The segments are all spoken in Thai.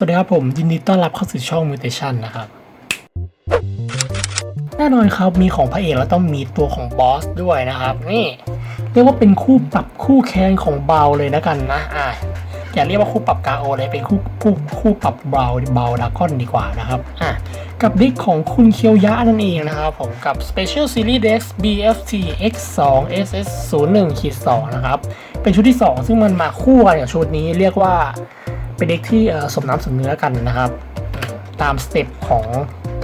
สวัสดีครับผมยินดีต้อนรับเข้าสู่ช่อง Mutation นะครับ แน่นอนครับมีของพระเอกแล้วต้องมีตัวของบอสด้วยนะครับ นี่ เรียกว่าเป็นคู่ปรับคู่แค้นของเบาเลยนะกันนะอ่าอย่าเรียกว่าคู่ปรับกาโอเลยเป็นคู่คู่คู่ปรับเบาเบาดากอนดีกว่านะครับอะกับดิกของคุณเคียวยะนั่นเองนะครับผมกับ Special Series Dex BFT X2 SS 0 1 2นะครับ เป็นชุดที่ 2 ซึ่งมันมาคู่กันกับชุดนี้เรียกว่า เป็นเด็กที่สมน้ำสมเนื้อกันนะครับ ตามสเต็ปของ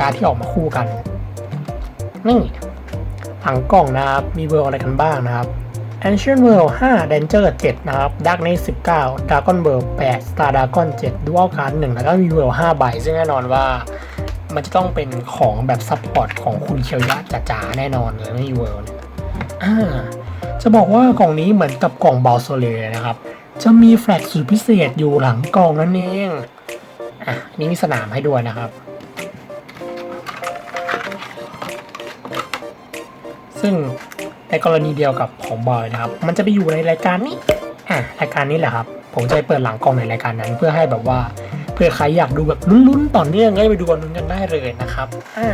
การที่ออกมาคู่กัน นี่หลังกล่องนะครับ มีเวอร์อะไรกันบ้างนะครับ Ancient World 5 Danger 7 นะครับ Darkness 19 Dragon World 8 Star Dragon 7 Dual Card 1 แล้วก็มี World 5 ใบ ซึ่งแน่นอนว่ามันจะต้องเป็นของแบบซัพพอร์ตของคุณเคียวยะจ๋าๆแน่นอนเลยไม่มี World เนี่ยจะบอกว่ากล่องนี้เหมือนกับกล่องบอลโซเลนะครับ จะมีแฟลกสุดพิเศษอยู่หลังกล่องนั่นเอง อะนนี้มีสนามให้ด้วยนะครับ ซึ่งในกรณีเดียวกับของบอยนะครับ มันจะไปอยู่ในรายการนี้ อะ รายการนี้แหละครับ ผมจะไปเปิดหลังกล่องในรายการนั้น เพื่อให้แบบว่า เพื่อใครอยากดูแบบลุ้นๆต่อเนื่องก็ไปดูกันลุ้นกันได้เลยนะครับ อะ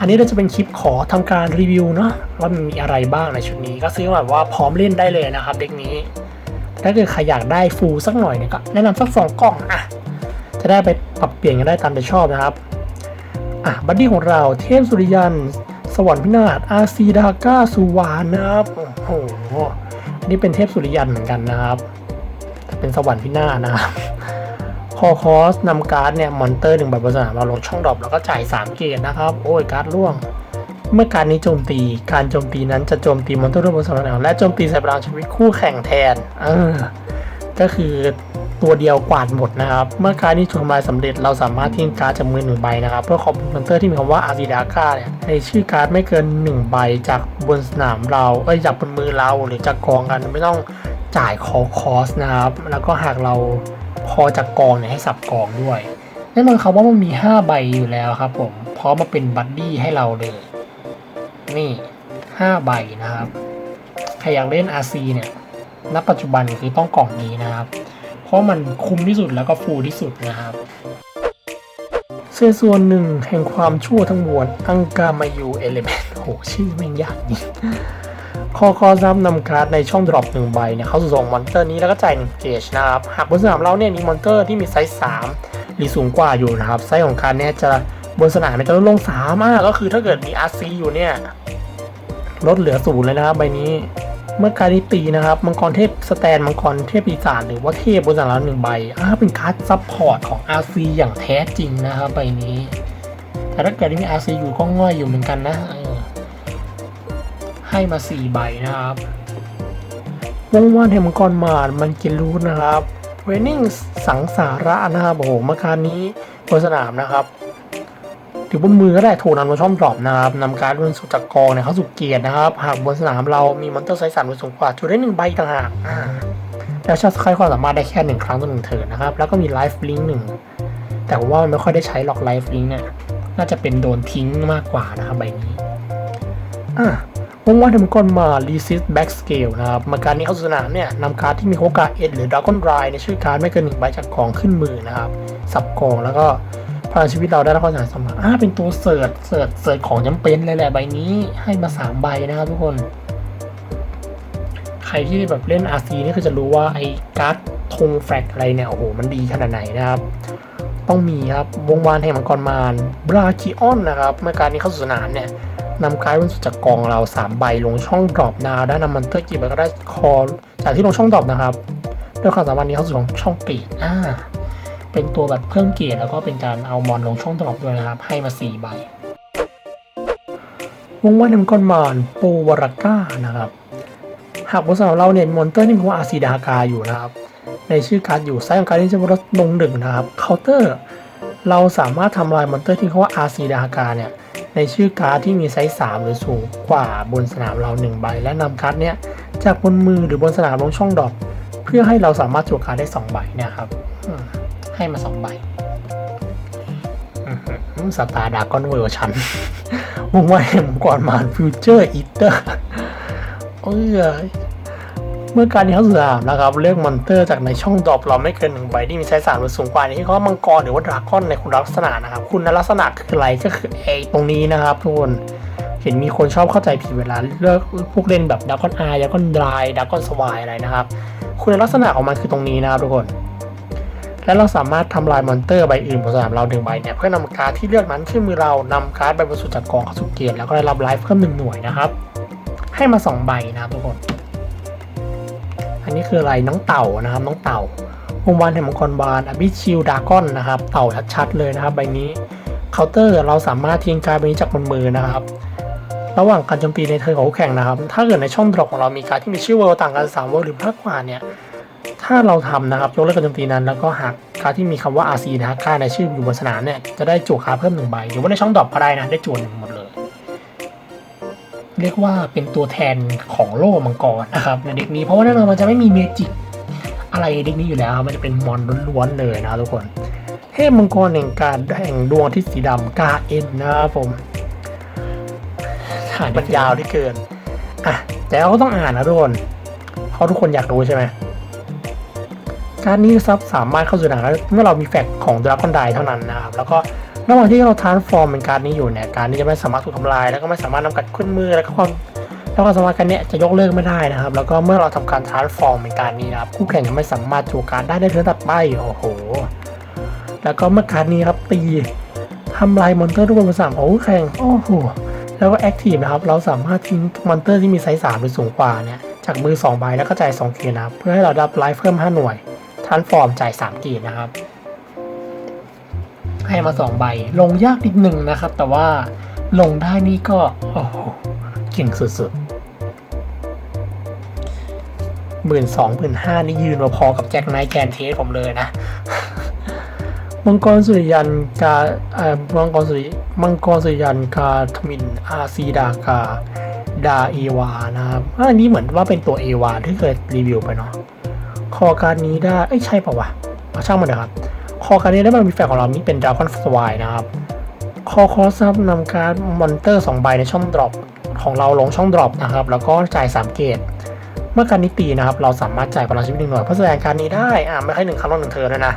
อันนี้เราจะเป็นคลิปขอทำการรีวิวเนาะว่ามันมีอะไรบ้างในชุดนี้ ก็ซื้อแบบว่าพร้อมเล่นได้เลยนะครับเด็กนี้ ถ้าเกิดใครอยากได้ฟูลสักหน่อยเนี่ยก็แนะนำสักสองกล่องอะจะได้ไปปรับเปลี่ยนกันได้ตามใจชอบนะครับอะบัดดี้ของเราเทพสุริยัน สวรรค์พินาศอาซีดาก้าสุวานนะครับโอ้โหอันนี้เป็นเทพสุริยันเหมือนกันนะครับเป็นสวรรค์พินาศนะครับคอคอสนำการ์ดเนี่ยมอนเตอร์หนึ่งใบบนสนามเราลงช่องดรอปแล้วก็จ่าย3เกตนะครับ โอ้ยการ์ดร่วง เมื่อการนี้โจมตี การโจมตีนั้นจะโจมตีมอนเตอร์รูปบนสนามและโจมตีใส่พลังชีวิตคู่แข่งแทนเออก็คือตัวเดียวกวาดหมดนะครับ เมื่อการนี้ถูกทำลาสำเร็จเราสามารถทิ้งการ์ดจากมือหนึ่งใบนะครับ เพื่อขอบมอนเตอร์ที่มีคำว่าอาซิดาก้าเนี่ยในชื่อการ์ดไม่เกินหนึ่งใบจากบนสนามเราเอ้ยจากบนมือเราหรือจากกองกันไม่ต้องจ่ายคอคอสนะครับ แล้วก็หากเราพอจากกองเนี่ยให้สับกองด้วยแน่นอนครับว่ามันมี 5 ใบอยู่แล้วครับผมพร้อมมาเป็นบัดดี้ให้เราเลย นี่ห้าใบนะครับ ใครอยากเล่น RC เนี่ย ณ ปัจจุบันคือต้องกล่องนี้นะครับ เพราะมันคุ้มที่สุดแล้วก็ฟูที่สุดนะครับเศษส่วนหนึ่งแห่งความชั่วทั้งมวล อังกามายูเอเลเมนต์โห ชื่อแม่งยากจริงคอคอซ้ำนำการ์ดในช่องดรอปหนึ่งใบเนี่ยเขาส่งมอนเตอร์นี้แล้วก็จ่ายหนึ่งเกจนะครับ หากบนสนามเราเนี่ยมีมอนเตอร์ที่มีไซส์สามหรือสูงกว่าอยู่นะครับ ไซส์ของการ์ดเนี่ยจะ บนสนามเนี่ยจะลดลงสามากก็คือถ้าเกิดมี RC อยู่เนี่ยลดเหลือศูนย์เลยนะครับใบนี้ เมื่อการนี้ตีนะครับ มังกรเทพสแตนมังกรเทพปีศาจหรือว่าเทพบนสนามหนึ่งใบอ่าเป็นการ์ดซับพอร์ตของ RC อย่างแท้จริงนะครับใบนี้ แต่ถ้าเกิดมี RC อยู่ก็ง่อยอยู่เหมือนกันนะให้มา4ใบนะครับวงวานแห่งมังกรมารมันกินรูทนะครับเวนิ่งสังสาระนะครับโอ้โหเมื่อการนี้บนสนามนะครับ ถือบนมือก็ได้ถูกนำมาช่องดรอปนะครับนำการ์ดบนสุดจากกองเนี่ยเข้าสู่เกียร์นะครับ หากบนสนามเรามีมอนเตอร์ไซส์สันบนสูงกว่าจุดได้หนึ่งใบต่างหากแล้วชาร์จใช้ความสามารถได้แค่หนึ่งครั้งต่อหนึ่งเทิร์นนะครับ แล้วก็มีไลฟ์ลิงก์หนึ่งแต่ว่ามันไม่ค่อยได้ใช้หรอกไลฟ์ลิงก์เนี่ยน่าจะเป็นโดนทิ้งมากกว่านะครับใบนี้อะวงว่าทำก่อนมา resist back scale นะครับมาการนี้เข้าสู่สนามเนี่ยนำการ์ดที่มีโอกาเอ็ดหรือ Dragon Ride ในชื่อการ์ดไม่เกินหนึ่งใบจากกองขึ้นมือนะครับสับกองแล้วก็ พลังชีวิตเราได้รับความเสียหายสมาอ่าเป็นตัวเสิร์ชเสิร์ชเสิร์ชของจำเป็นเลยแหละใบนี้ให้มาสามใบนะครับทุกคน ใครที่แบบเล่น RC นี่คือจะรู้ว่าไอ้การ์ดธงแฟลกอะไรเนี่ยโอ้โหมันดีขนาดไหนนะครับ ต้องมีครับวงวานแห่งมังกรมารบราคิออนนะครับ เมื่อการนี้เข้าสู่สนามเนี่ยนำการ์ดบนสุดจากกองเรา 3 ใบลงช่องดรอปนาได้นำมันเตอร์กี่ใบก็ได้คอจากที่ลงช่องดรอปนะครับด้วยความสามารถนี้เข้าสู่ช่องเกอ่า เป็นตัวแบบเพิ่มเกียร์แล้วก็เป็นการเอามอนลงช่องดรอปด้วยนะครับ ให้มา4ใบวงว่านำก้อนมอนโปวรก้านะครับหากบนสนามเราเนี่ยมอนเตอร์ที่มีคำว่าอาซีดากาอยู่นะครับ ในชื่อการดอยู่ไซส์ของการดที่จะลดลงหนึ่งนะครับเคาน์เตอร์เราสามารถทำลายมอนเตอร์ที่มีคำว่าอาซีดากาเนี่ยในชื่อการ์ดที่มีไซส์ 3 หรือสูงกว่าบนสนามเรา 1 ใบ และนำการ์ดเนี้ยจากบนมือหรือบนสนามลงช่องดอปเพื่อให้เราสามารถจั่วการ์ดได้สองใบเนี่ยครับ ให้มาสองใบสตาร์ดากอนเวอร์ชันวงไว้มังกรมารฟิวเจอร์อีเตอร์เอ้ยมื่อการที่เข้าสู่สนามนะครับ เลือกมอนเตอร์จากในช่องดรอปเราไม่เกินหนึ่งใบที่มีไซส์สามหรือสูงกว่านี้เขามังกรหรือว่าดราก้อนในคุณลักษณะนะครับ คุณลักษณะคืออะไรก็คือไอ้ตรงนี้นะครับทุกคนเห็นมีคนชอบเข้าใจผิดเวลาเลือกพวกเล่นแบบดราก้อนอาร์ดราก้อนดรายดราก้อนสวายอะไรนะครับ คุณลักษณะของมันคือตรงนี้นะครับทุกคน และเราสามารถทำลายมอนเตอร์ใบอื่นบนสนามเราหนึ่งใบเนี่ยเพื่อนำการ์ดที่เลือกนั้นขึ้นมือเรานำการ์ดใบบนสุดจากกองเข้าสู่เกมแล้วก็ได้รับไลฟ์เพิ่มหนึ่งหน่วยนะครับ ให้มาสองใบนะครับทุกคน อันนี้คืออะไรน้องเต่านะครับน้องเต่าวงวานแห่งมังกรบานอบิชิลดากอนนะครับ เต่าชัดๆเลยนะครับ ใบนี้เคาน์เตอร์เราสามารถทิ้งการ์ดใบนี้จากบนมือนะครับระหว่างการโจมตีในเทิร์นของคู่แข่งนะครับ ถ้าเกิดในช่องดรอปของเรามีการดที่มีชื่อเวลต่างกันสามเวลหรือมากกว่าเนี่ย ถ้าเราทำนะครับยกเลิกการโจมตีนั้น แล้วก็หากการดที่มีคำว่า RC นะฮะค่าในชื่ออยู่บนสนามเนี่ยจะได้จั่วการดเพิ่มหนึ่งใบหรือว่าในช่องดรอปก็ได้นะได้จั่วหนึ่งหมดเลย เรียกว่าเป็นตัวแทนของโล่มังกรนะครับในเด็กนี้เพราะว่าแน่นอนมันจะไม่มีเมจิกอะไรในเด็กนี้อยู่แล้วครับมันจะเป็นมอนล้วนๆเลยนะครับทุกคนเทพมังกรแห่งการแห่งดวงอาทิตย์สีดำกาเอ็นนะครับผมอ่านมันยาวที่เกินอะแต่เราก็ต้องอ่านนะทุกคนเพราะทุกคนอยากรู้ใช่ไหม การนี้ซับสามารถเข้าสู่หนังได้เมื่อเรามีแฟกของดราก้อนไดเท่านั้นนะครับแล้วก็ระหว่างที่เราทรานส์ฟอร์มเป็นการนี้อยู่เนี่ยการนี้จะไม่สามารถถูกทำลาย แล้วก็ไม่สามารถนำกัดขึ้นมือแล้วก็ความแล้วก็สามารถการเนี้ยจะยกเลิกไม่ได้นะครับ แล้วก็เมื่อเราทำการทรานส์ฟอร์มเป็นการนี้นะครับคู่แข่งจะไม่สามารถจูการได้ในเทิร์นตัดไปโอ้โห แล้วก็เมื่อการนี้ครับตีทำลายมอนเตอร์ทุกคนบนสามของคู่แข่งโอ้โหแล้วก็แอคทีฟนะครับเราสามารถทิ้งมอนเตอร์ที่มีไซส์3หรือสูงกว่าเนี่ยจากมือ2ใบแล้วก็จ่าย2เกียนะครับเพื่อให้เราได้ไลฟ์เพิ่ม 5 หน่วย ทรานส์ฟอร์มจ่าย3กีดนะครับ ให้มา2ใบ ลงยากนิดหนึ่งนะครับ แต่ว่าลงได้นี่ก็โอ้โหเก่งสุดๆหมื่นสองหมื่นห้านี่ยืนมาพอกับแจ็คไนท์แกนเทสผมเลยนะมังกรสุริยันกาเอ่อมังกรสุริมังกรสุริยันกาทมินอาซีดากาดาเอวานะครับอันนี้เหมือนว่าเป็นตัวเอวาที่เคยรีวิวไปเนาะ คอการนี้ได้เอ้ยใช่ป่าวะเอาช่างมันเถอะครับ คอการนี้ได้มามีแฟกของเรานี่เป็นดาก้อนสวายนะครับ คอคอซับนำการมอนเตอร์2ใบในช่องดรอปของเราลงช่องดรอปนะครับ แล้วก็จ่าย 3 เกตเมื่อการนี้ตีนะครับ เราสามารถจ่ายพลังชีวิตหนึ่งหน่วยเพื่อแสดงการนี้ได้อ่าไม่ให้หนึ่งครั้งต่อหนึ่งเทิร์นด้วยนะ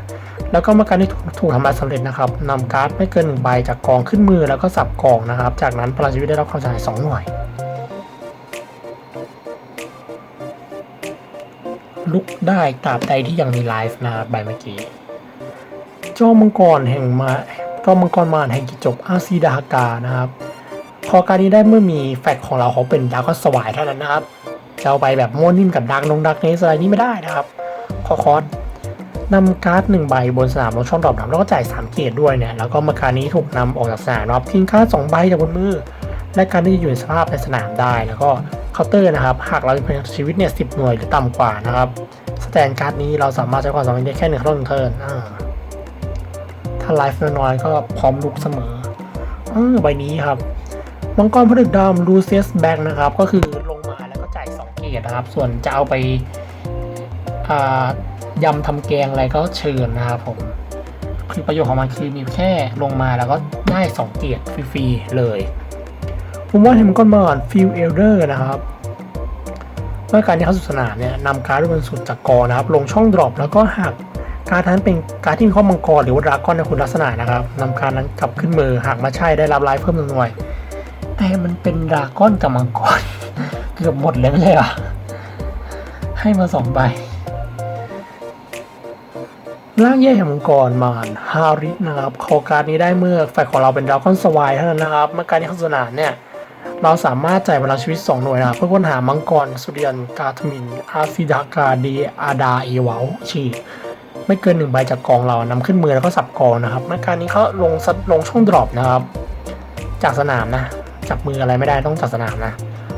แล้วก็เมื่อการนี้ถูกถูกทำลายสำเร็จนะครับนำการ์ดไม่เกินหนึ่งใบจากกองขึ้นมือแล้วก็สับกองนะครับ จากนั้นพลังชีวิตได้รับความเสียหายสองหน่วย ลุกได้ตราบใดที่ยังมีไลฟ์นะครับใบเมื่อกี้จ้ามังกรแห่งมาจ้ามังกรมารแห่งกิจจบอาซีดาฮากานะครับ พอการนี้ได้เมื่อมีแฟกของเราเขาเป็นดาร์กสวายเท่านั้นนะครับจะเอาไปแบบม้วนนิ่มกับดักนงดักเนสอะไรนี้ไม่ได้นะครับคอคอสนำการ์ดหนึ่งใบบนสนามลงช่องดรอปนะครับแล้วก็จ่ายสามเกตด้วยเนี่ยแล้วก็เมื่อการนี้ถูกนำออกจากสนามนะครับทิ้งการ์ดสองใบจากบนมือ และการที่จะอยู่ในสภาพในสนามได้แล้วก็ เคาน์เตอร์นะครับ หากเรามีพลังชีวิตเนี่ยสิบหน่วยหรือต่ำกว่านะครับ สแตนการ์ดนี้เราสามารถใช้ความสามารถได้แค่หนึ่งครั้งหนึ่งเทิร์นอ่าถ้าไลฟ์น้อยก็พร้อมลุกเสมออใบนี้ครับมังกรผลึกดำลูเซียสแบ็กนะครับ ก็คือลงมาแล้วก็จ่าย2เกตนะครับ ส่วนจะเอาไปยำทำแกงอะไรก็เชิญนะครับผมคือประโยชน์ของมันคือมีแค่ลงมาแล้วก็ได้2เกียรติฟรีๆเลย ผมว่าเห็นมันก็มาก่อนฟิลเอลเดอร์นะครับเมื่อการที่เข้าสู่สนามเนี่ยนำการ์ดบนสุดจากกอนะครับ ลงช่องดรอปแล้วก็หากการ์ดนั้นเป็นการ์ดที่มีข้อมังกรหรือว่าดราก้อนในคุณลักษณะนะครับนำการ์ดนั้นกลับขึ้นมือหากมาใช่ได้รับไลฟ์เพิ่มหนึ่งหน่วย แต่มันเป็นดราก้อนกับมังกรเกือบหมดเลยไม่ใช่หรอให้มาสองใบร่างแย่แห่งมังกรมารฮาริสนะครับคอการดนี้ได้เมื่อแฟกของเราเป็นดราก้อนสวายเท่านั้นนะครับเมื่อการที่เข้าสนามเนี่ย เราสามารถจ่ายพลังชีวิต 2 หน่วยนะครับเพื่อค้นหามังกรสุริยันกาทมิน อาซิดากาเดอาดาเอวาชีไม่เกินหนึ่งใบจากกองเรานำขึ้นมือแล้วก็สับกองนะครับเมื่อการนี้เขาลงสัลงช่องดรอปนะครับ จากสนามนะจับมืออะไรไม่ได้ต้องจากสนามนะ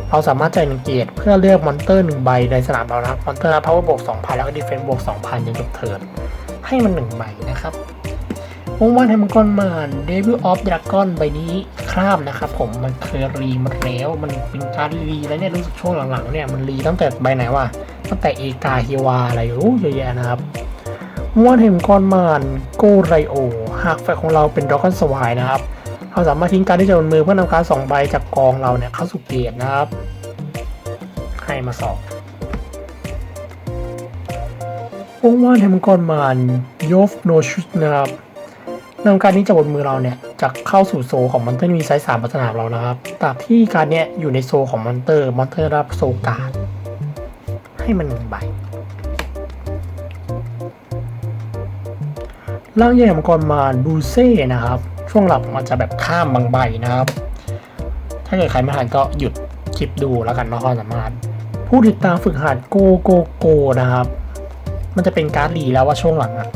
เราสามารถจ่ายหนึ่งเกียรติเพื่อเลือกมอนเตอร์หนึ่งใบในสนามเรานะครับมอนเตอร์พาวเวอร์บวก2,000แล้วก็ดีเฟนซ์บวก2,000จนจบเทิร์นให้มันหนึ่งใบนะครับ วงวันแห่งมังกรมารเดวิลออฟดราก้อนใบนี้คราบนะครับผมมันเคยรีมาแล้วมันเป็นการรีแล้วเนี่ยรู้สึกช่วงหลังๆเนี่ยมันรีตั้งแต่ใบไหนวะตั้งแต่เอกาฮิวาอะไรโอ้เยอะแยะนะครับวงวันแห่งมังกรมารโกไรโอ หากแฟของเราเป็นดราก้อนสวายนะครับ เราสามารถทิ้งการที่จะบนมือเพื่อนำการสองใบจากกองเราเนี่ยเข้าสู่เกตนะครับ ให้มาสองวงว่านแห่งมังกรมารโยฟโนชุสนะครับ นำการนี้จากบนมือเราเนี่ยจะเข้าสู่โซของมอนเตอร์ที่มีไซส์สามพัฒนาเรานะครับตราบที่การเนี้ยอยู่ในโซของมอนเตอร์มอนเตอร์รับโซการให้มันหนึ่งใบร่างใหญ่มังกรมารบูเซ่นะครับ ช่วงหลับมันจะแบบข้ามบางใบนะครับ ถ้าเกิดใครไม่ทันก็หยุดคลิปดูแล้วกันนะความสามารถ ผู้ติดตามฝึกหัดโกโกโกนะครับ มันจะเป็นการ์ดลีแล้วว่าช่วงหลังอะ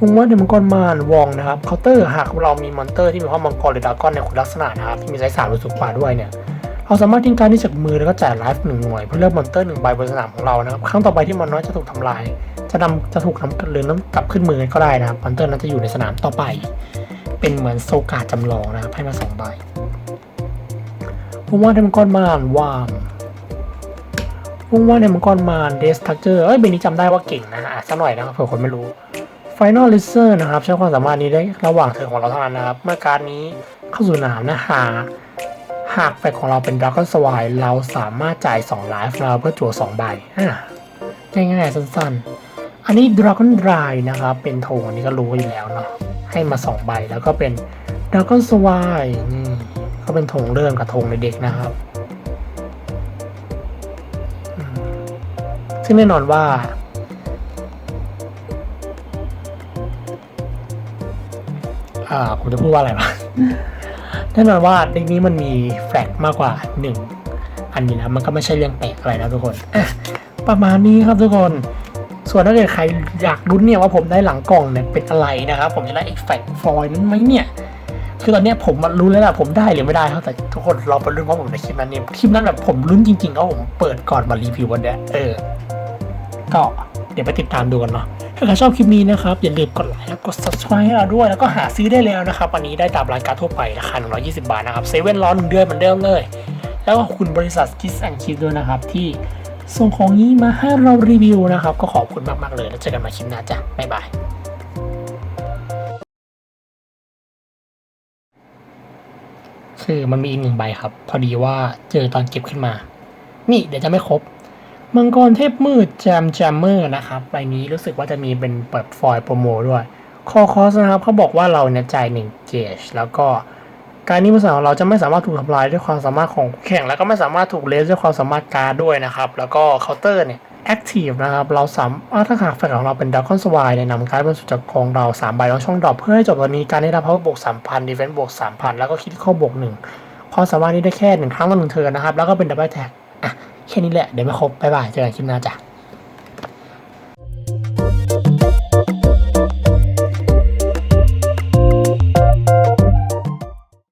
วงว่าเดมังกรมารวองนะครับเคาน์เตอร์หากเรามีมอนเตอร์ที่มีความมังกรหรือดาก้อนในคุณลักษณะนะครับที่มีไซส์สามหรือสูงกว่าด้วยเนี่ยเราสามารถทิ้งการที่จากมือแล้วก็จ่ายไลฟ์หนึ่งหน่วยเพื่อเลือกมอนเตอร์หนึ่งใบบนสนามของเรานะครับครั้งต่อไปที่มอนน้อยจะถูกทำลาย จะนำจะถูกนำหรือน้ำกลับขึ้นมือก็ได้นะครับมอนเตอร์นั้นจะอยู่ในสนามต่อไป เป็นเหมือนโซกาจำลองนะครับให้มาสองใบผมว่าเดมังกรมารวางพวงว่าในมังกรมารเดสทักเจอร์เอ้ยเบนนี้จำได้ว่าเก่งนะอะสักหน่อยนะครับเผื่อคนไม่รู้ Final l i s t e r นะครับ ใช้ความสามารถนี้ได้ระหว่างเทิร์นของเราเท่านั้นนะครับ เมื่อการนี้เข้าสู่สนามนะหาหากแฟกของเราเป็นดราก้อนสวายเราสามารถจ่าย2ไลฟ์เราเพื่อจั่ว2ใบง่ายๆสั้นๆ อันนี้ดราก้อนดรายนะครับ เป็นธงอันนี้ก็รู้อยู่แล้วเนาะให้มา 2 ใบแล้วก็เป็นดราก้อนสวายนี่ก็เป็นธงเริ่มกับธงในเด็กนะครับซึ่งแน่นอนว่า อ่าผมจะพูดว่าอะไรวะแน่นอนว่าเด็กนี้มันมีแฟกต์มากกว่าหนึ่งอันนี้นะมันก็ไม่ใช่เรื่องแปลกอะไรนะทุกคนอะประมาณนี้ครับทุกคน ส่วนถ้าเกิดใครอยากรุ้นเนี่ยว่าผมได้หลังกล่องเนี่ยเป็นอะไรนะครับ ผมจะได้เอฟเฟกต์ฟอยล์นั้นไหมเนี่ย คือตอนเนี้ยผมมันรู้แล้วแหละผมได้หรือไม่ได้ครับแต่ทุกคนรอไปลุ้นว่าผมในคลิปนั้นเนี่ยคลิปนั้นแบบผมลุ้นจริงๆแล้วผมเปิดก่อนมารีวิววันเนี้ยเออ ก็เดี๋ยวไปติดตามดูกันเนาะ ถ้าใครชอบคลิปนี้นะครับ อย่าลืมกดไลค์แล้วกด subscribe ให้เราด้วย แล้วก็หาซื้อได้แล้วนะครับ วันนี้ได้ตามร้านการทั่วไปราคา 120 บาทนะครับเซเว่นร้อนหนึ่งเดือนเหมือนเดิมเลย แล้วก็ขอบคุณบริษัท Kiss and Kiss ด้วยนะครับ ที่ส่งของนี้มาให้เรารีวิวนะครับ ก็ขอบคุณมาก ๆ เลย แล้วเจอกันใหม่คลิปหน้าจ้ะบ๊ายบายคือมันมีอีกหนึ่งใบครับ พอดีว่าเจอตอนเก็บขึ้นมา นี่เดี๋ยวจะไม่ครบ มังกรเทพมืดแจมแจมเมอร์นะครับใบนี้รู้สึกว่าจะมีเป็นเปิดฟอยล์โปรโมด้วยคอคอสนะครับเขาบอกว่าเราเนี่ยจ่ายหนึ่งเกจแล้วก็การนี้ภาษาของเราจะไม่สามารถถูกทำลายด้วยความสามารถของแข่ง แล้วก็ไม่สามารถถูกเลสด้วยความสามารถการด้วยนะครับ แล้วก็เคาน์เตอร์เนี่ยแอคทีฟนะครับ เราสามารถถ้าหากแฟนของเราเป็นด a ร์คอนสวายเนี่ยนำการดบนสุดจากกองเราสามใบล้วช่องดรอปเพื่อให้จบตอนนี้การได้รับ power บวกสามพันดีเฟนซ์บวกสามพันแล้วก็คิดข้อบวกหนึ่งความสามารถนี้ได้แค่หนึ่งครั้งต่อหนึ่งเทิร์นนะครับ แล้วก็เป็นดับเบิลแท็ก แค่นี้แหละ เดี๋ยวไม่ครบบ๊ายบายเจอกันคลิปหน้าจ้ะ